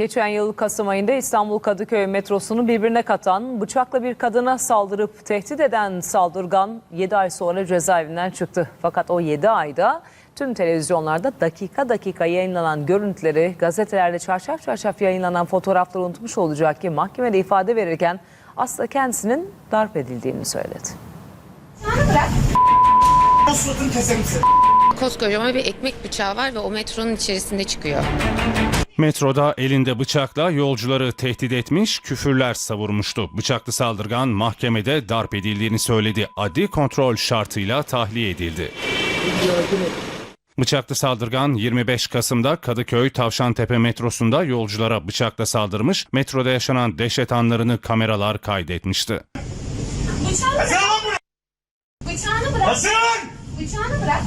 Geçen yıl Kasım ayında İstanbul Kadıköy metrosunu birbirine katan, bıçakla bir kadına saldırıp tehdit eden saldırgan 7 ay sonra cezaevinden çıktı. Fakat o 7 ayda tüm televizyonlarda dakika dakika yayınlanan görüntüleri, gazetelerde çarşaf çarşaf yayınlanan fotoğrafları unutmuş olacak ki mahkemede ifade verirken aslında kendisinin darp edildiğini söyledi. Suratını bir ekmek bıçağı var ve o metronun içerisinde çıkıyor. Metroda elinde bıçakla yolcuları tehdit etmiş, küfürler savurmuştu. Bıçaklı saldırgan mahkemede darp edildiğini söyledi. Adli kontrol şartıyla tahliye edildi. Bıçaklı saldırgan 25 Kasım'da Kadıköy Tavşantepe metrosunda yolculara bıçakla saldırmış, metroda yaşanan dehşet anlarını kameralar kaydetmişti. Bıçağını bırak. Bıçağını bırak. Bıçağını bırak.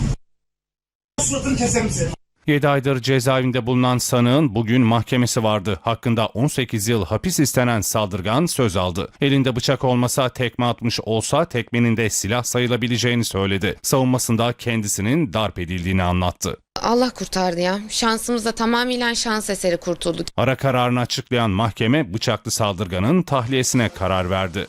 Suratını keserim seni. 7 aydır cezaevinde bulunan sanığın bugün mahkemesi vardı. Hakkında 18 yıl hapis istenen saldırgan söz aldı. Elinde bıçak olmasa tekme atmış olsa tekmenin de silah sayılabileceğini söyledi. Savunmasında kendisinin darp edildiğini anlattı. Allah kurtardı ya. Şansımızla tamamıyla şans eseri kurtulduk. Ara kararını açıklayan mahkeme bıçaklı saldırganın tahliyesine karar verdi.